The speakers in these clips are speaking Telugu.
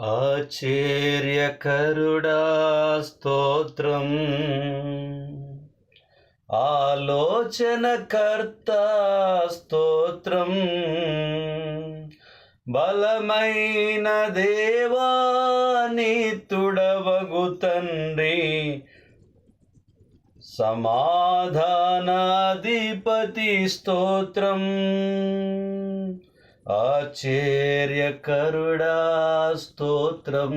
ఆశ్చర్యకరుడా స్తోత్రం ఆలోచనకర్త స్తోత్రం బలమైన దేవా తుడవగు తండ్రి. సమాధానాధిపతి స్తోత్రం. ఆశ్చర్యకరుడా స్తోత్రం.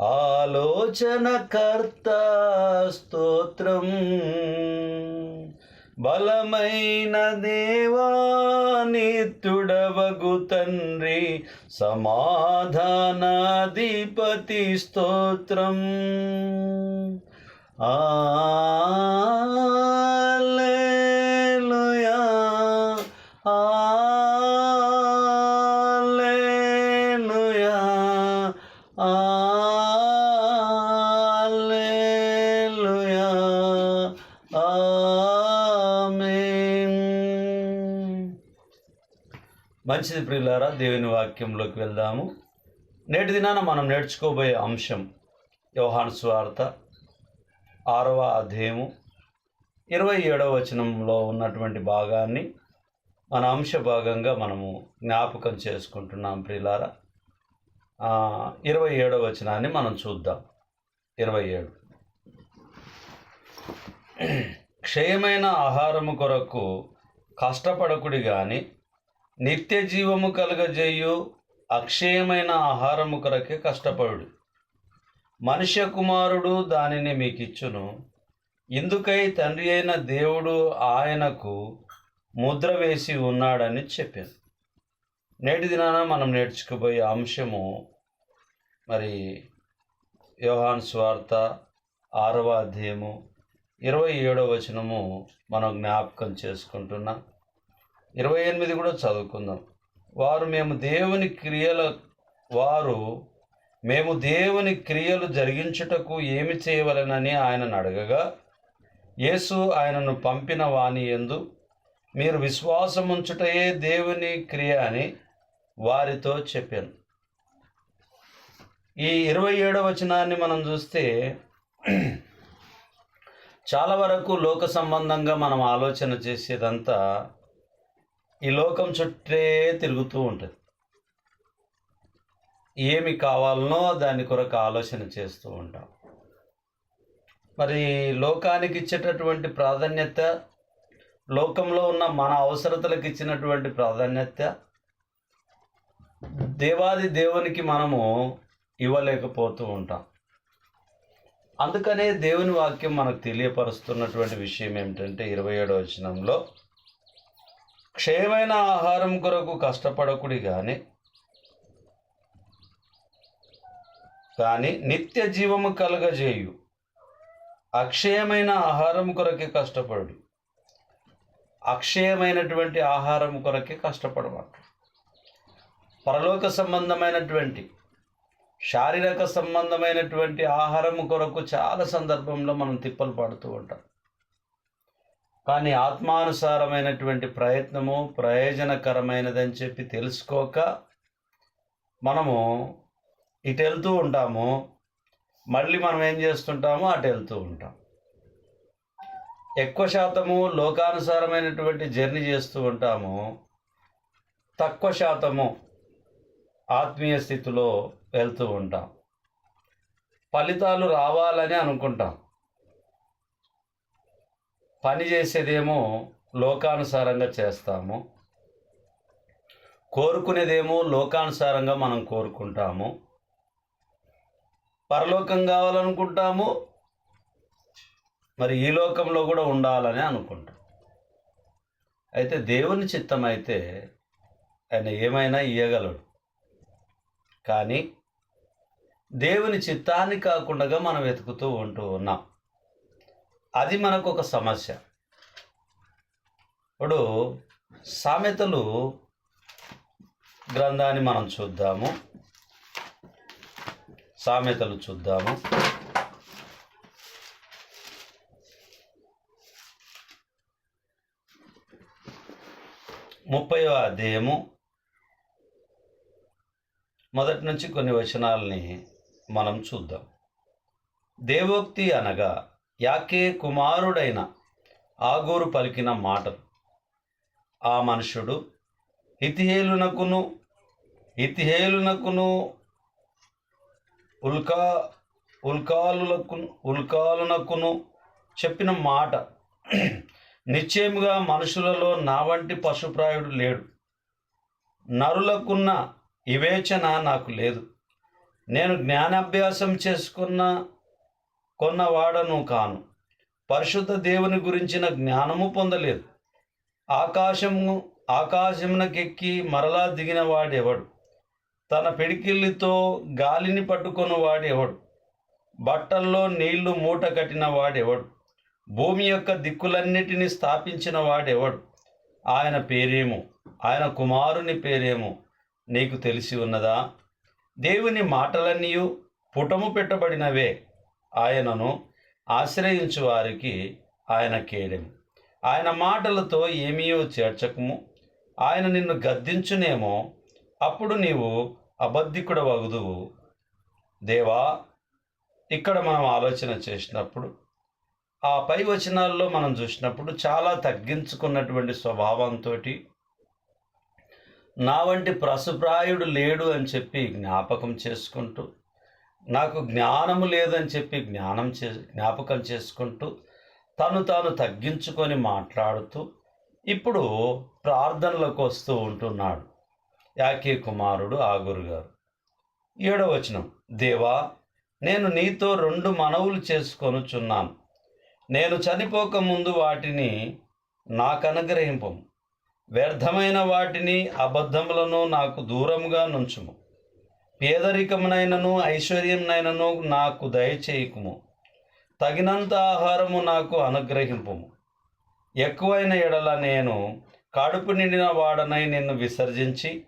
ఆలోచనకర్త స్తోత్రం. బలమైన దేవానిత్యుడవగు తండ్రి సమాధానాధిపతి స్తోత్రం. ఆ మంచిది ప్రియులారా దేవుని వాక్యంలోకి వెళ్దాము. నేటి దినాన మనం నేర్చుకోబోయే అంశం యోహాను స్వార్త ఆరవ అధ్యాయము ఇరవై ఏడవ వచనంలో ఉన్నటువంటి భాగాన్ని మన అంశ భాగంగా మనము జ్ఞాపకం చేసుకుంటున్నాం ప్రియులారా. ఇరవై ఏడవ వచనాన్ని మనం చూద్దాం. ఇరవై ఏడు. క్షయమైన ఆహారము కొరకు కష్టపడకుడి కానీ నిత్య జీవము కలుగజేయు అక్షయమైన ఆహారము కొరకే కష్టపడు. మనుష్య కుమారుడు దానిని మీకు ఇచ్చును ఇందుకై తండ్రి అయిన దేవుడు ఆయనకు ముద్ర వేసి ఉన్నాడని చెప్పాను. నేటి దినాన మనం నేర్చుకోబోయే అంశము మరి యోహాన్ స్వార్త ఆరవ అధ్యాయము ఇరవై ఏడవ వచనము మనం జ్ఞాపకం చేసుకుంటున్నాం. ఇరవై ఎనిమిది కూడా చదువుకుందాం. వారు మేము దేవుని క్రియల వారు మేము దేవుని క్రియలు జరిగించుటకు ఏమి చేయవలెనని ఆయనను అడగగా యేసు ఆయనను పంపిన వాణి ఎందు మీరు విశ్వాసముంచుటయే దేవుని క్రియ అని వారితో చెప్పాను. ఈ ఇరవై ఏడవ వచనాన్ని మనం చూస్తే చాలా వరకు లోక సంబంధంగా మనం ఆలోచన చేసేదంతా ఈ లోకం చుట్టే తిరుగుతూ ఉంటుంది. ఏమి కావాలనో దాని కొరకు ఆలోచన చేస్తూ ఉంటాం. మరి లోకానికి ఇచ్చేటటువంటి ప్రాధాన్యత లోకంలో ఉన్న మన అవసరతలకు ఇచ్చినటువంటి ప్రాధాన్యత దేవాది దేవునికి మనము ఇవ్వలేకపోతూ ఉంటాం. అందుకనే దేవుని వాక్యం మనకు తెలియపరుస్తున్నటువంటి విషయం ఏమిటంటే ఇరవై ఏడవ వచనంలో క్షయమైన ఆహారం కొరకు కష్టపడకుడి కానీ కానీ నిత్య జీవము కలగజేయు. అక్షయమైన ఆహారం కొరకే కష్టపడు. అక్షయమైనటువంటి ఆహారం కొరకే కష్టపడమాట పరలోక సంబంధమైనటువంటి శారీరక సంబంధమైనటువంటి ఆహారం కొరకు చాలా సందర్భంలో మనం తిప్పలు పడుతూ ఉంటాం. కానీ ఆత్మానుసారమైనటువంటి ప్రయత్నము ప్రయోజనకరమైనదని చెప్పి తెలుసుకోక మనము ఇటు వెళ్తూ ఉంటాము మళ్ళీ మనం ఏం చేస్తుంటామో అటు వెళ్తూ ఉంటాం. ఎక్కువ శాతము లోకానుసారమైనటువంటి జర్నీ చేస్తూ ఉంటాము. తక్కువ శాతము ఆత్మీయ స్థితిలో వెళ్తూ ఉంటాం. ఫలితాలు రావాలని అనుకుంటాం. పని చేసేదేమో లోకానుసారంగా చేస్తాము. కోరుకునేదేమో లోకానుసారంగా మనం కోరుకుంటాము. పరలోకం కావాలనుకుంటాము. మరి ఈ లోకంలో కూడా ఉండాలని అనుకుంటాం. అయితే దేవుని చిత్తం అయితే ఆయన ఏమైనా ఇయ్యగలడు. కానీ దేవుని చిత్తాన్ని కాకుండా మనం వెతుకుతూ ఉంటూ ఉన్నాం. అది మనకు ఒక సమస్య. ఇప్పుడు సామెతలు గ్రంథాన్ని మనం చూద్దాము. సామెతలు చూద్దాము. ముప్పైవ అధ్యాయము. మొదటి నుంచి కొన్ని వచనాలని మనం చూద్దాం. దేవోక్తి అనగా యాకే కుమారుడైన ఆగూరు పలికిన మాటలు. ఆ మనుషుడు ఇతిహేలునకును ఇతిహేలునకును ఉల్కా ఉల్కాలులకు ఉల్కాలునకును చెప్పిన మాట. నిశ్చయముగా మనుషులలో నా వంటి పశుప్రాయుడు లేడు. నరులకున్న వివేచన నాకు లేదు. నేను జ్ఞానాభ్యాసం చేసుకున్న కొన్నవాడను కాను. పరిశుద్ధ దేవుని గురించిన జ్ఞానము పొందలేదు. ఆకాశము ఆకాశమునకెక్కి మరలా దిగిన వాడెవడు తన పిడికిళ్ళతో గాలిని పట్టుకొని వాడెవడు బట్టల్లో నీళ్ళు మూట కట్టిన వాడెవడు భూమి యొక్క దిక్కులన్నిటినీ స్థాపించిన వాడెవడు ఆయన పేరేమో? ఆయన కుమారుని పేరేమో నీకు తెలిసి ఉన్నదా? దేవుని మాటలన్నీ పుటము పెట్టబడినవే. ఆయనను ఆశ్రయించు వారికి ఆయన కేడెము ఆయన మాటలతో ఏమీయో చేర్చకము. ఆయన నిన్ను గద్దించునేమో. అప్పుడు నీవు అబద్ధికుడ వగుదువు దేవా ఇక్కడ మనం ఆలోచన చేసినప్పుడు ఆ పై వచనాల్లో మనం చూసినప్పుడు చాలా తగ్గించుకున్నటువంటి స్వభావంతో నా వంటి ప్రసుప్రాయుడు లేడు అని చెప్పి జ్ఞాపకం చేసుకుంటూ నాకు జ్ఞానము లేదని చెప్పి జ్ఞానం చే జ్ఞాపకం చేసుకుంటూ తను తాను తగ్గించుకొని మాట్లాడుతూ ఇప్పుడు ప్రార్థనలకు వస్తూ ఉంటున్నాడు. యాకే కుమారుడు ఆగురు గారు. ఏడవచనం దేవా నేను నీతో రెండు మనవులు చేసుకొనుచున్నాను. నేను చనిపోక ముందు వాటిని నాకు అనుగ్రహింపము వ్యర్థమైన వాటిని అబద్ధములను నాకు దూరముగా నుంచుము. పేదరికమునైనను ఐశ్వర్యంనైనను నాకు దయచేయకుము. తగినంత ఆహారము నాకు అనుగ్రహింపుము. ఎక్కువైన ఎడల నేను కడుపు నిండిన వాడనై నిన్ను విసర్జించి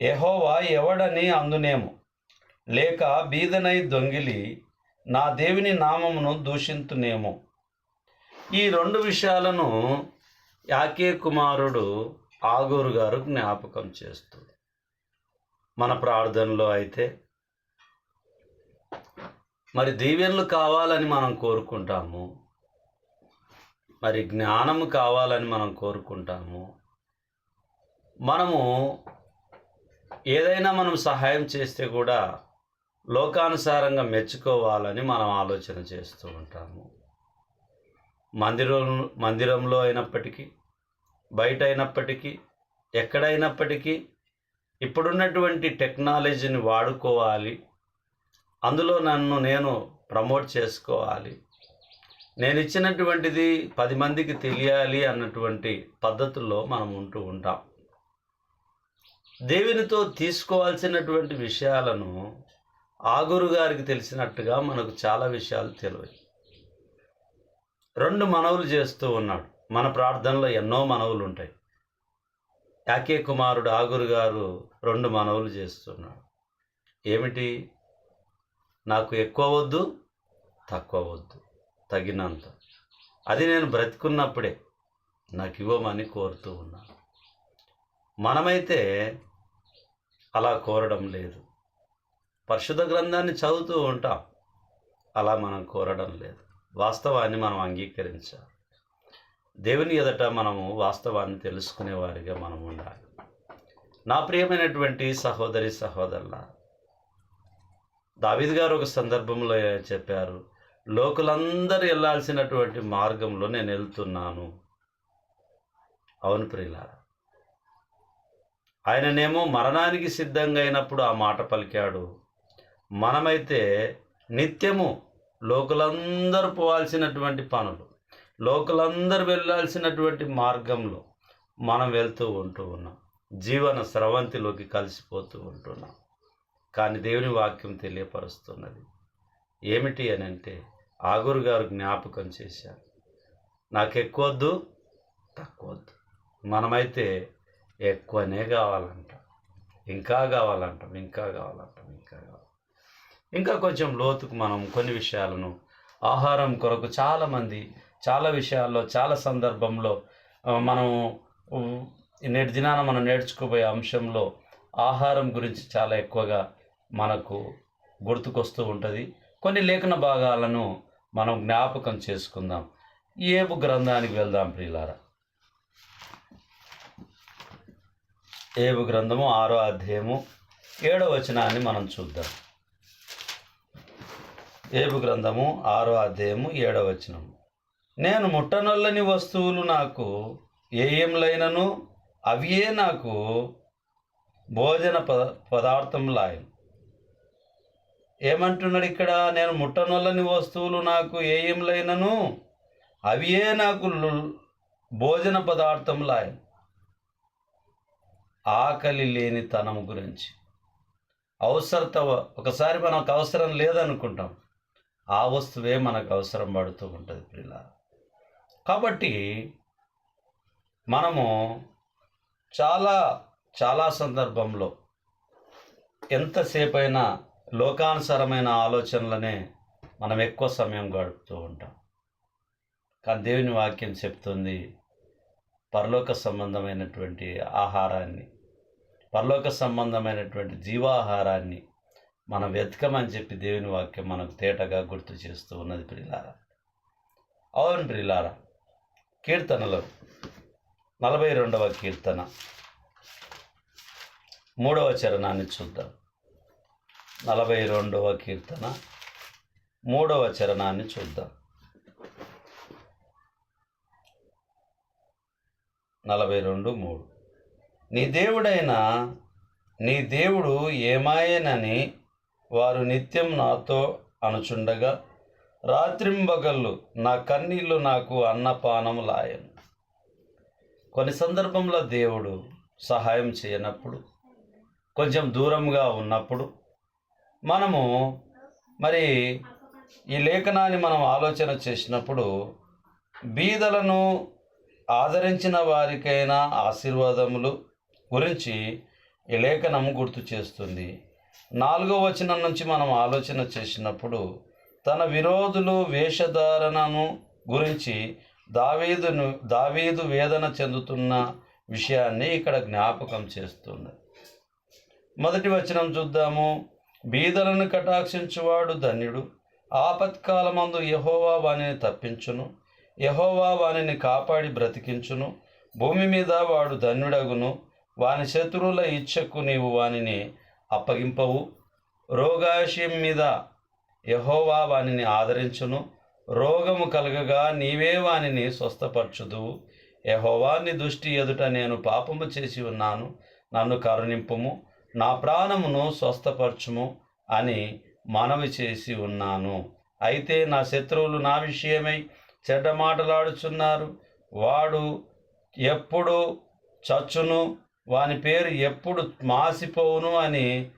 ఎహోవా ఎవడని అందునేమో. లేక బీదనై దొంగిలి నా దేవుని నామమును దూషింతునేమో. ఈ రెండు విషయాలను యాకే కుమారుడు ఆగూరు గారు జ్ఞాపకం చేస్తుంది మన ప్రార్థనలో అయితే మరి దీవెనలు కావాలని మనం కోరుకుంటాము. మరి జ్ఞానము కావాలని మనం కోరుకుంటాము. మనము ఏదైనా మనం సహాయం చేస్తే కూడా లోకానుసారంగా మెచ్చుకోవాలని మనం ఆలోచన చేస్తూ ఉంటాము. మందిరం మందిరంలో అయినప్పటికీ బయట అయినప్పటికీ ఎక్కడైనప్పటికీ ఇప్పుడున్నటువంటి టెక్నాలజీని వాడుకోవాలి. అందులో నన్ను నేను ప్రమోట్ చేసుకోవాలి. నేను ఇచ్చినటువంటిది పది మందికి తెలియాలి అన్నటువంటి పద్ధతుల్లో మనం ఉంటూ ఉంటాం. దేవునితో తీసుకోవాల్సినటువంటి విషయాలను ఆగురు గారికి తెలిసినట్టుగా మనకు చాలా విషయాలు తెలియదు రెండు మనవులు చేస్తూ ఉన్నాడు. మన ప్రార్థనలో ఎన్నో మనవులు ఉంటాయి యాకే కుమారుడు ఆగురు గారు రెండు మనవులు చేస్తున్నాడు. ఏమిటి? నాకు ఎక్కువ వద్దు తక్కువ వద్దు తగినంత. అది నేను బ్రతికున్నప్పుడే నాకు ఇవ్వమని కోరుతూ ఉన్నాను. మనమైతే అలా కోరడం లేదు. పరిశుద్ధ గ్రంథాన్ని చదువుతూ ఉంటాం. అలా మనం కోరడం లేదు. వాస్తవాన్ని మనం అంగీకరించాలి. దేవుని ఎదుట మనము వాస్తవాన్ని తెలుసుకునే వారిగా మనం ఉండాలి. నా ప్రియమైనటువంటి సహోదరి సహోదరుల దావిద్ గారు ఒక సందర్భంలో చెప్పారు లోకులందరూ వెళ్ళాల్సినటువంటి మార్గంలో నేను వెళ్తున్నాను. అవును ప్రియులారా ఆయననేమో మరణానికి సిద్ధంగా అయినప్పుడు ఆ మాట పలికాడు. మనమైతే నిత్యము లోకులందరూ పోవాల్సినటువంటి పనులు లోకులందరూ వెళ్ళాల్సినటువంటి మార్గంలో మనం వెళ్తూ ఉంటూ ఉన్నాం. జీవన స్రవంతిలోకి కలిసిపోతూ ఉంటున్నాం కానీ దేవుని వాక్యం తెలియపరుస్తున్నది. ఏమిటి అని అంటే ఆగురు గారు జ్ఞాపకం చేశారు. నాకు ఎక్కువ వద్దు తక్కువ వద్దు మనమైతే ఎక్కువనే కావాలంట. ఇంకా కావాలంటాం ఇంకా కావాలంటాం ఇంకా కావాలి ఇంకా కొంచెం లోతుకు మనం కొన్ని విషయాలను ఆహారం కొరకు చాలామంది చాలా విషయాల్లో చాలా సందర్భంలో మనం నేటి దినాన మనం నేర్చుకోబోయే అంశంలో ఆహారం గురించి చాలా ఎక్కువగా మనకు గుర్తుకొస్తూ ఉంటుంది. కొన్ని లేఖన భాగాలను మనం జ్ఞాపకం చేసుకుందాం. ఏబు గ్రంథానికి వెళ్దాం ప్రియులారా. ఏబు గ్రంథము ఆరో అధ్యాయము ఏడో వచనాన్ని మనం చూద్దాం. ఏబు గ్రంథము ఆరో అధ్యాయము ఏడో వచనము. నేను ముట్టనొల్లని వస్తువులు నాకు ఏయంలైనను అవియే నాకు భోజన పద పదార్థంలాయను ఏమంటున్నాడు ఇక్కడ? నేను ముట్టనొల్లని వస్తువులు నాకు ఏయంలైనను అవియే నాకు భోజన పదార్థంలాయను ఆకలి లేని తనం గురించి. అవసరత ఒకసారి మనకు అవసరం లేదనుకుంటాం. ఆ వస్తువే మనకు అవసరం పడుతూ ఉంటుంది ప్రిలా కాబట్టి మనము చాలా చాలా సందర్భంలో ఎంతసేపు అయినా లోకానుసారమైన ఆలోచనలనే మనం ఎక్కువ సమయం గడుపుతూ ఉంటాం. కానీ దేవుని వాక్యం చెప్తుంది పరలోక సంబంధమైనటువంటి ఆహారాన్ని పరలోక సంబంధమైనటువంటి జీవాహారాన్ని మనం వెతకమని చెప్పి దేవుని వాక్యం మనకు తేటగా గుర్తు చేస్తూ ఉన్నది ప్రిలారా అవును ప్రిలారా కీర్తనలు. నలభై రెండవ కీర్తన. మూడవ చరణాన్ని చూద్దాం. నలభై రెండవ కీర్తన. మూడవ చరణాన్ని చూద్దాం. నలభై రెండు మూడు. నీ దేవుడైన నీ దేవుడు ఏమాయనని వారు నిత్యం నాతో అనుచుండగా రాత్రింబగళ్ళు నా కన్నీళ్ళు నాకు అన్నపానము లాయను. కొన్ని సందర్భంలో దేవుడు సహాయం చేయనప్పుడు కొంచెం దూరంగా ఉన్నప్పుడు మనము మరి ఈ లేఖనాన్ని మనం ఆలోచన చేసినప్పుడు బీదలను ఆదరించిన వారికైనా ఆశీర్వాదములు గురించి ఈ లేఖనం గుర్తు చేస్తుంది. నాలుగో వచనం నుంచి మనం ఆలోచన చేసినప్పుడు తన విరోధులు వేషధారణను గురించి దావీదును దావీదు వేదన చెందుతున్న విషయాన్ని ఇక్కడ జ్ఞాపకం చేస్తుంది. మొదటి వచనం చూద్దాము. బీదలను కటాక్షించువాడు ధన్యుడు. ఆపత్కాలమందు యహోవా వానిని తప్పించును. యహోవా వానిని కాపాడి బ్రతికించును. భూమి మీద వాడు ధన్యుడగును. వాని శత్రువుల ఇచ్చకు నీవు వానిని అప్పగింపవు. రోగాశయం మీద యహోవా వానిని ఆదరించును. రోగము కలగగా నీవే వానిని స్వస్థపరచుదువు. యహోవాని దృష్టి ఎదుట నేను పాపము చేసి ఉన్నాను. నన్ను కరుణింపుము. నా ప్రాణమును స్వస్థపరచుము అని మనవి చేసి ఉన్నాను. అయితే నా శత్రువులు నా విషయమై చెడ్డ మాటలాడుచున్నారు. వాడు ఎప్పుడు చచ్చును? వాని పేరు ఎప్పుడు మాసిపోవును అని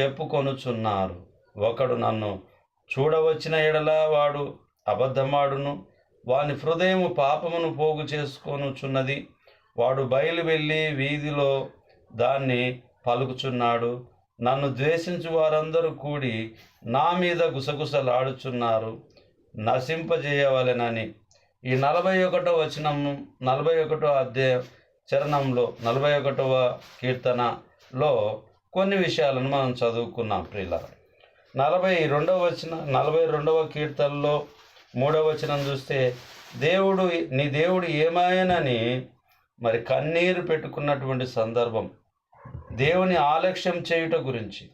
చెప్పుకొనుచున్నారు. ఒకడు నన్ను చూడవచ్చిన ఎడల వాడు అబద్ధమాడును. వాని హృదయము పాపమును పోగు చేసుకొనుచున్నది. వాడు బయలు వెళ్ళి వీధిలో దాన్ని పలుకుచున్నాడు. నన్ను ద్వేషించు వారందరూ కూడి నా మీద గుసగుసలాడుచున్నారు. నశింపజేయవలెనని. ఈ నలభై ఒకటో వచనం నలభై ఒకటో అధ్యాయ చరణంలో నలభై ఒకటవ కీర్తనలో కొన్ని విషయాలను మనం చదువుకున్నాం ప్రియులారా. నలభై రెండవ వచన నలభై రెండవ కీర్తనలో మూడవ వచనం చూస్తే దేవుడు నీ దేవుడు ఏమాయనని మరి కన్నీరు పెట్టుకున్నటువంటి సందర్భం దేవుని ఆలక్ష్యం చేయుట గురించి.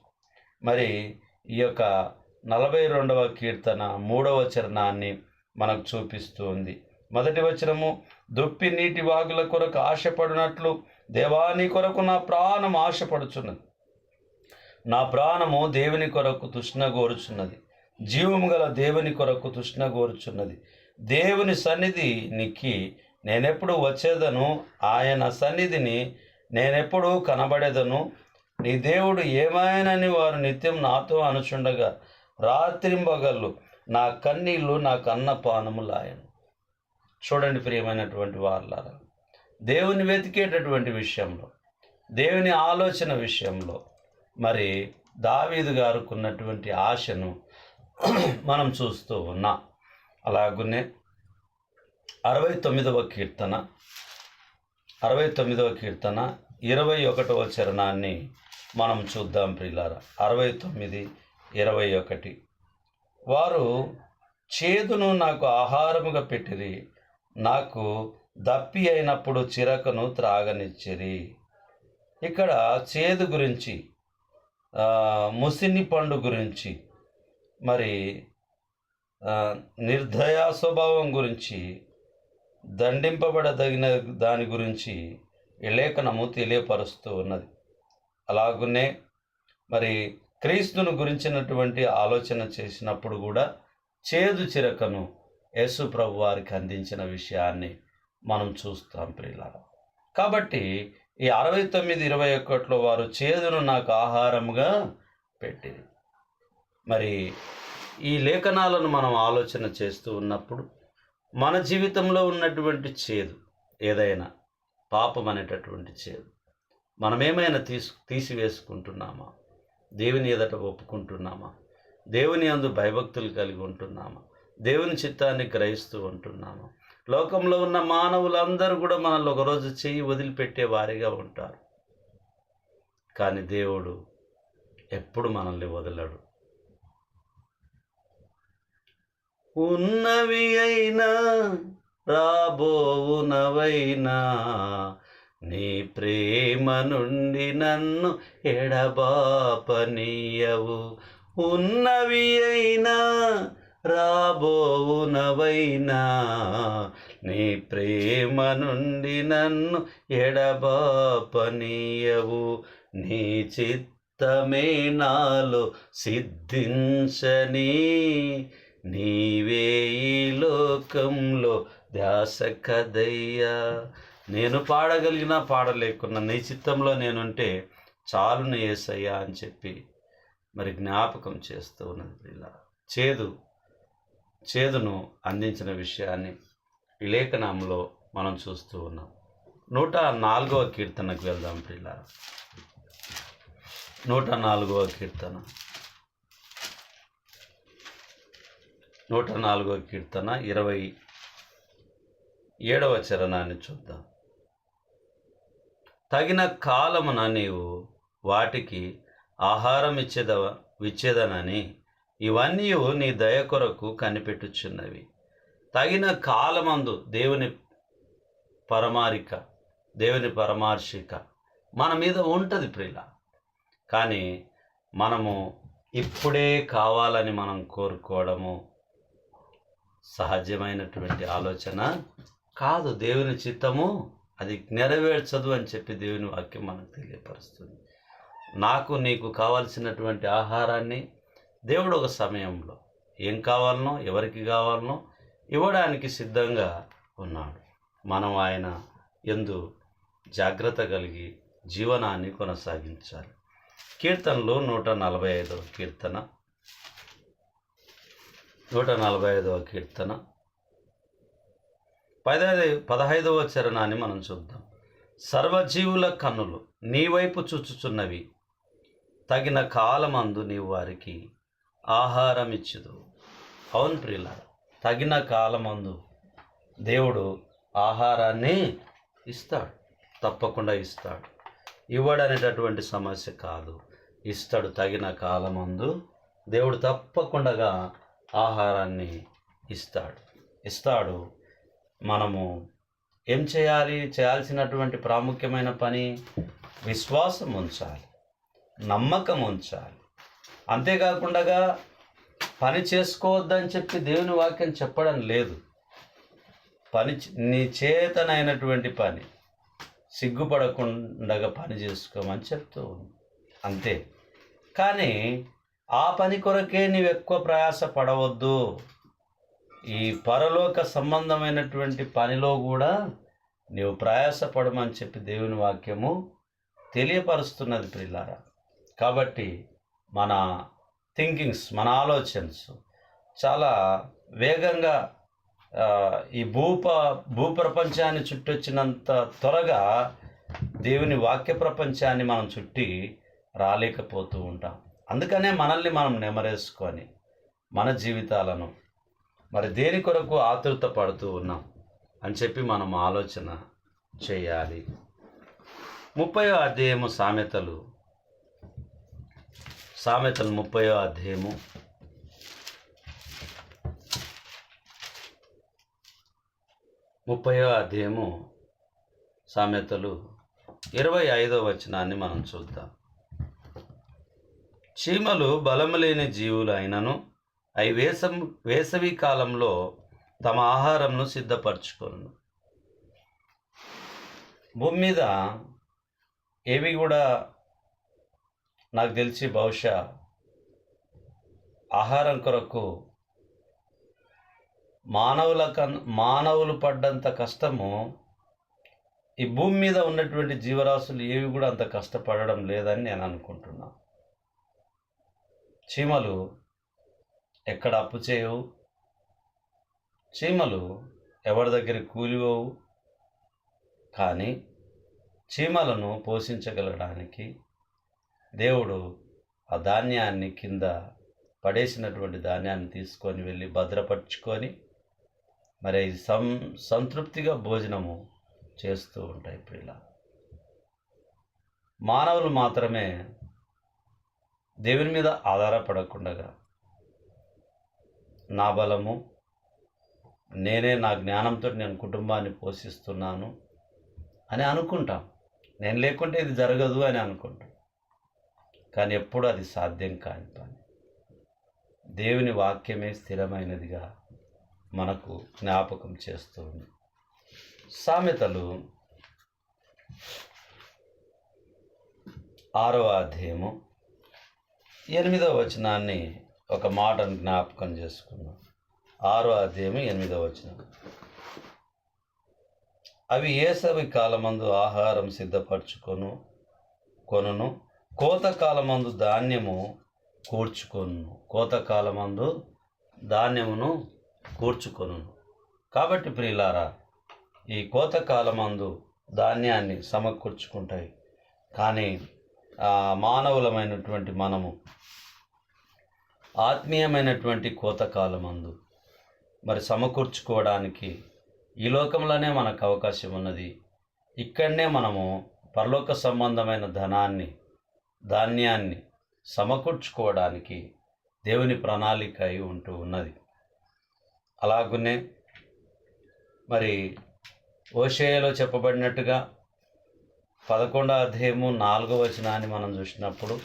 మరి ఈ యొక్క నలభై రెండవ కీర్తన మూడవ చరణాన్ని మనకు చూపిస్తుంది మొదటి వచనము దుప్పి నీటి వాగుల కొరకు ఆశపడినట్లు దేవాని కొరకు నా ప్రాణం ఆశపడుచున్నది. నా ప్రాణము దేవుని కొరకు తృష్ణగోరుచున్నది జీవము గల దేవుని కొరకు తృష్ణగోరుచున్నది దేవుని సన్నిధి నిక్కి నేనెప్పుడు వచ్చేదను ఆయన సన్నిధిని నేనెప్పుడు కనబడేదను. నీ దేవుడు ఏమాయనని వారు నిత్యం నాతో అనుచుండగా రాత్రింబగళ్ళు నా కన్నీళ్ళు నా కన్నపానము లాయను. చూడండి ప్రియమైనటువంటి వాళ్ళారా దేవుని వెతికేటటువంటి విషయంలో దేవుని ఆలోచన విషయంలో మరి దావీదు గారుకున్నటువంటి ఆశను మనం చూస్తూ ఉన్నాం. అలాగునే అరవై తొమ్మిదవ కీర్తన అరవై తొమ్మిదవ కీర్తన ఇరవై ఒకటవ చరణాన్ని మనం చూద్దాం ప్రిలారా అరవై తొమ్మిది ఇరవై ఒకటి. వారు చేదును నాకు ఆహారముగా పెట్టిరి నాకు దప్పి అయినప్పుడు చిరకను త్రాగనిచ్చిరి. ఇక్కడ చేదు గురించి ముసిని పండు గురించి మరి నిర్దయ నిర్దయా స్వభావం గురించి దండింపబడదగిన దాని గురించి ఈ లేఖనము తెలియపరుస్తూ ఉన్నది. అలాగునే మరి క్రీస్తును గురించినటువంటి ఆలోచన చేసినప్పుడు కూడా చేదు చిరకను యేసు ప్రభు వారికి అందించిన విషయాన్ని మనం చూస్తాం ప్రియులారా. కాబట్టి ఈ అరవై తొమ్మిది ఇరవై ఒకటిలో వారు చేదును నాకు ఆహారముగా పెట్టింది మరి ఈ లేఖనాలను మనం ఆలోచన చేస్తూ ఉన్నప్పుడు మన జీవితంలో ఉన్నటువంటి చేదు ఏదైనా పాపం అనేటటువంటి చేదు మనం ఏమైనా తీసు తీసివేసుకుంటున్నామా? దేవుని ఎదట ఒప్పుకుంటున్నామా? దేవుని అందు భయభక్తులు కలిగి ఉంటున్నామా? దేవుని చిత్తాన్ని గ్రహిస్తూ ఉంటున్నామా? లోకంలో ఉన్న మానవులందరూ కూడా మనల్ని ఒకరోజు చెయ్యి వదిలిపెట్టే వారిగా ఉంటారు. కానీ దేవుడు ఎప్పుడు మనల్ని వదలడు. ఉన్నవి అయినా రాబోవునవైనా నీ ప్రేమ నుండి నన్ను ఎడబాపనీయవు. ఉన్నవి అయినా రాబోవునవైనా నీ ప్రేమ నుండి నన్ను ఎడబాపనీయవు. నీ చిత్తమే నాలో సిద్ధించని. నీవే ఈ లోకంలో ధ్యాస కదయ్యా నేను పాడగలిగినా పాడలేకున్నా నీ చిత్తంలో నేనుంటే చాలును ఏసయ్యా అని చెప్పి మరి జ్ఞాపకం చేస్తూ ఉన్నది ఇలా చేదు చేదును అందించిన విషయాన్ని లేఖనంలో మనం చూస్తూ ఉన్నాం. నూట నాలుగవ కీర్తనకు వెళ్దాం పిల్ల నూట నాలుగవ కీర్తన. నూట నాలుగవ కీర్తన ఇరవై ఏడవ చరణాన్ని చూద్దాం. తగిన కాలమున నీవు వాటికి ఆహారం ఇచ్చేదవ ఇచ్చేదనని ఇవన్నీ నీ దయ కొరకు కనిపెట్టుచున్నవి. తగిన కాలమందు దేవుని పరమారిక దేవుని పరమార్షిక మన మీద ఉంటుంది ప్రియుల. కానీ మనము ఇప్పుడే కావాలని మనం కోరుకోవడము సహజమైనటువంటి ఆలోచన కాదు. దేవుని చిత్తము అది నెరవేర్చదు అని చెప్పి దేవుని వాక్యం మనకు తెలియపరుస్తుంది. నాకు నీకు కావలసినటువంటి ఆహారాన్ని దేవుడు ఒక సమయంలో ఏం కావాలనో ఎవరికి కావాలనో ఇవ్వడానికి సిద్ధంగా ఉన్నాడు. మనం ఆయన ఎందు జాగ్రత్త కలిగి జీవనాన్ని కొనసాగించాలి. కీర్తనలు నూట నలభై ఐదవ కీర్తన. నూట నలభై ఐదవ కీర్తన. పదహైదు పదహైదవ చరణాన్ని మనం చూద్దాం. సర్వజీవుల కన్నులు నీ వైపు చూచుచున్నవి. తగిన కాలమందు నీవు వారికి ఆహారం ఇచ్చుదు అవును ప్రియుల తగిన కాలమందు దేవుడు ఆహారాన్ని ఇస్తాడు తప్పకుండా ఇస్తాడు. ఇవ్వడనేటటువంటి సమస్య కాదు. ఇస్తాడు తగిన కాలమందు దేవుడు తప్పకుండా ఆహారాన్ని ఇస్తాడు. ఇస్తాడు. మనము ఏం చేయాలి? చేయాల్సినటువంటి ప్రాముఖ్యమైన పని విశ్వాసం ఉంచాలి నమ్మకం ఉంచాలి అంతేకాకుండా పని చేసుకోవద్దని చెప్పి దేవుని వాక్యం చెప్పడం లేదు. పని నీ చేతనైనటువంటి పని సిగ్గుపడకుండా పని చేసుకోమని చెప్తూ అంతే. కానీ ఆ పని కొరకే నీవు ఎక్కువ ప్రయాస పడవద్దు ఈ పరలోక సంబంధమైనటువంటి పనిలో కూడా నీవు ప్రయాసపడమని చెప్పి దేవుని వాక్యము తెలియపరుస్తున్నది ప్రిల్లారా కాబట్టి మన థింకింగ్స్ మన ఆలోచనస్ చాలా వేగంగా ఈ భూప భూప్రపంచాన్ని చుట్టొచ్చినంత త్వరగా దేవుని వాక్య ప్రపంచాన్ని మనం చుట్టి రాలేకపోతూ ఉంటాం. అందుకనే మనల్ని మనం నెమరేసుకొని మన జీవితాలను మరి దేని కొరకు ఆతృత పడుతూ ఉన్నాం అని చెప్పి మనం ఆలోచన చేయాలి. ముప్పై అధ్యాయము సామెతలు సామెతలు ముప్పయో అధ్యాయము. ముప్పయో అధ్యాయము సామెతలు ఇరవై ఐదో వచనాన్ని మనం చూద్దాం. చీమలు బలము లేని జీవులు అయినను అవి వేసం వేసవి కాలంలో తమ ఆహారంను సిద్ధపరచుకొను భూమి మీద ఏవి కూడా నాకు తెలిసి బహుశా ఆహారం కొరకు మానవుల కన్ మానవులు పడ్డంత కష్టము ఈ భూమి మీద ఉన్నటువంటి జీవరాశులు ఏవి కూడా అంత కష్టపడడం లేదని నేను అనుకుంటున్నా. చీమలు ఎక్కడ అప్పు చేయవు. చీమలు ఎవరి దగ్గర కూలిపోవు. కానీ చీమలను పోషించగలగడానికి దేవుడు ఆ ధాన్యాన్ని కింద పడేసినటువంటి ధాన్యాన్ని తీసుకొని వెళ్ళి భద్రపరుచుకొని మరి సం సంతృప్తిగా భోజనము చేస్తూ ఉంటాయి ఇప్పుడు ఇలా మానవులు మాత్రమే దేవుని మీద ఆధారపడకుండా నా బలము నేనే నా జ్ఞానంతో నేను కుటుంబాన్ని పోషిస్తున్నాను అని అనుకుంటాం. నేను లేకుంటే ఇది జరగదు అని అనుకుంటాం. కానీ ఎప్పుడు అది సాధ్యం కాని పని. దేవుని వాక్యమే స్థిరమైనదిగా మనకు జ్ఞాపకం చేస్తూ ఉంది. సామెతలు ఆరవ అధ్యాయము ఎనిమిదవ వచనాన్ని ఒక మాటను జ్ఞాపకం చేసుకున్నాం ఆరో అధ్యాయము ఎనిమిదవ వచనం. అవి ఏసవి కాలమందు ఆహారం సిద్ధపరచుకొను కొనును కోతకాలమందు ధాన్యము కూర్చుకొను కోతకాలమందు ధాన్యమును కూర్చుకొను కాబట్టి ప్రియులారా ఈ కోతకాలమందు ధాన్యాన్ని సమకూర్చుకుంటాయి. కానీ ఆ, మానవులమైనటువంటి మనము ఆత్మీయమైనటువంటి కోతకాలమందు మరి సమకూర్చుకోవడానికి ఈ లోకంలోనే మనకు అవకాశం ఉన్నది ఇక్కడనే మనము పరలోక సంబంధమైన ధనాన్ని ధాన్యాన్ని సమకూర్చుకోవడానికి దేవుని ప్రణాళిక అయి ఉంటూ ఉన్నది. అలాగునే మరి ఓషేయలో చెప్పబడినట్టుగా పదకొండో అధ్యాయము నాలుగో వచనాన్ని మనం చూసినప్పుడు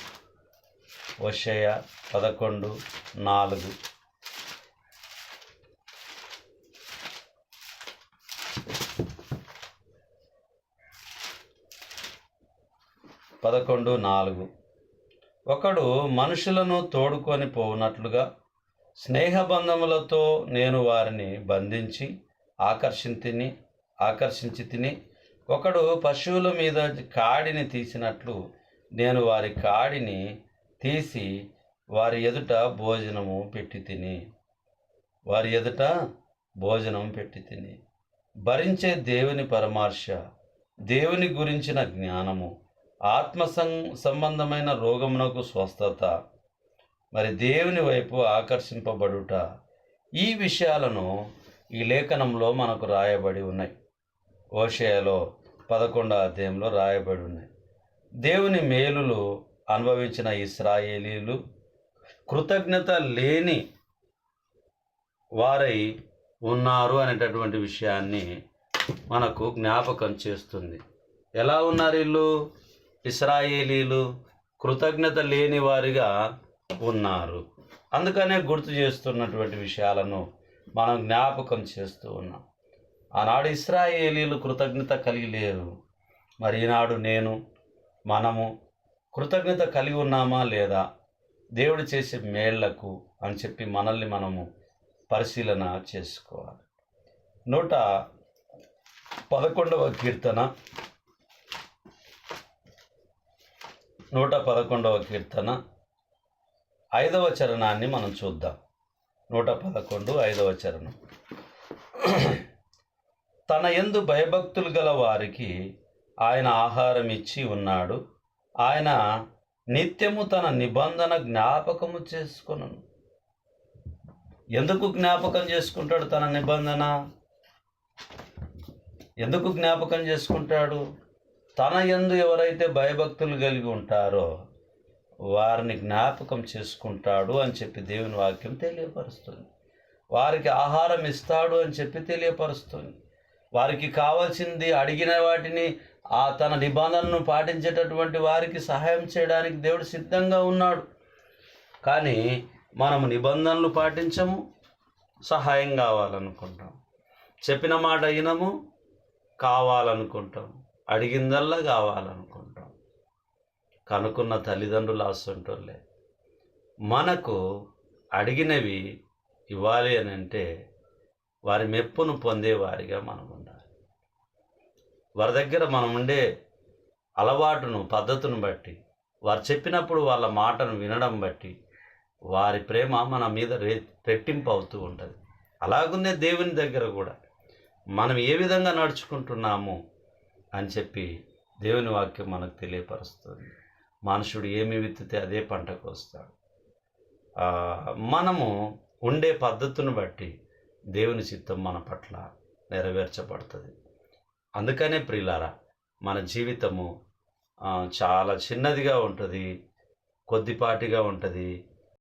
ఓషేయ పదకొండు నాలుగు పదకొండు నాలుగు. ఒకడు మనుషులను తోడుకొని పోవునట్లుగా స్నేహబంధములతో నేను వారిని బంధించి ఆకర్షింతిని ఆకర్షించి తిని ఒకడు పశువుల మీద కాడిని తీసినట్లు నేను వారి కాడిని తీసి వారి ఎదుట భోజనము పెట్టి తిని వారి ఎదుట భోజనం పెట్టి తిని. భరించే దేవుని పరమార్శ దేవుని గురించిన జ్ఞానము. ఆత్మ సం సంబంధమైన రోగమునకు స్వస్థత. మరి దేవుని వైపు ఆకర్షింపబడుట. ఈ విషయాలను ఈ లేఖనంలో మనకు రాయబడి ఉన్నాయి. ఓషేయలో పదకొండో అధ్యాయంలో రాయబడి ఉన్నాయి. దేవుని మేలులు అనుభవించిన ఇస్రాయేలీలు కృతజ్ఞత లేని వారై ఉన్నారు అనేటటువంటి విషయాన్ని మనకు జ్ఞాపకం చేస్తుంది. ఎలా ఉన్నారు వీళ్ళు? ఇస్రాయేలీలు కృతజ్ఞత లేని వారిగా ఉన్నారు. అందుకనే గుర్తు చేస్తున్నటువంటి విషయాలను మనం జ్ఞాపకం చేస్తూ ఉన్నాం. ఆనాడు ఇస్రాయేలీలు కృతజ్ఞత కలిగి లేరు. మరి ఈనాడు నేను మనము కృతజ్ఞత కలిగి ఉన్నామా లేదా? దేవుడు చేసే మేళ్ళకు అని చెప్పి మనల్ని మనము పరిశీలన చేసుకోవాలి. నూట పదకొండవ కీర్తన నూట పదకొండవ కీర్తన ఐదవ చరణాన్ని మనం చూద్దాం. నూట పదకొండు ఐదవ చరణం. తన ఎందు భయభక్తులు గల వారికి ఆయన ఆహారం ఇచ్చి ఉన్నాడు. ఆయన నిత్యము తన నిబంధన జ్ఞాపకము చేసుకును ఎందుకు జ్ఞాపకం చేసుకుంటాడు తన నిబంధన? ఎందుకు జ్ఞాపకం చేసుకుంటాడు? తన ఎందు ఎవరైతే భయభక్తులు కలిగి ఉంటారో వారిని జ్ఞాపకం చేసుకుంటాడు అని చెప్పి దేవుని వాక్యం తెలియపరుస్తుంది. వారికి ఆహారం ఇస్తాడు అని చెప్పి తెలియపరుస్తుంది. వారికి కావాల్సింది అడిగిన వాటిని ఆ తన నిబంధనను పాటించేటటువంటి వారికి సహాయం చేయడానికి దేవుడు సిద్ధంగా ఉన్నాడు. కానీ మనము నిబంధనలు పాటించము సహాయం కావాలనుకుంటాం. చెప్పిన మాట అయినము కావాలనుకుంటాం. అడిగిందల్లా కావాలనుకుంటాం. కనుక్కున్న తల్లిదండ్రులు ఆస్తుంటోళ్ళే మనకు అడిగినవి ఇవ్వాలి అని అంటే వారి మెప్పును పొందేవారిగా మనం ఉండాలి. వారి దగ్గర మనం ఉండే అలవాటును పద్ధతును బట్టి వారు చెప్పినప్పుడు వాళ్ళ మాటను వినడం బట్టి వారి ప్రేమ మన మీద రే రెట్టింపు అవుతూ ఉంటుంది. అలాగుందే దేవుని దగ్గర కూడా మనం ఏ విధంగా నడుచుకుంటున్నాము అని చెప్పి దేవుని వాక్యం మనకు తెలియపరుస్తుంది. మనుషుడు ఏమి విత్తితే అదే పంటకు వస్తాడు. మనము ఉండే పద్ధతిని బట్టి దేవుని చిత్తం మన పట్ల నెరవేర్చబడుతుంది. అందుకనే ప్రియులారా మన జీవితము చాలా చిన్నదిగా ఉంటుంది కొద్దిపాటిగా ఉంటుంది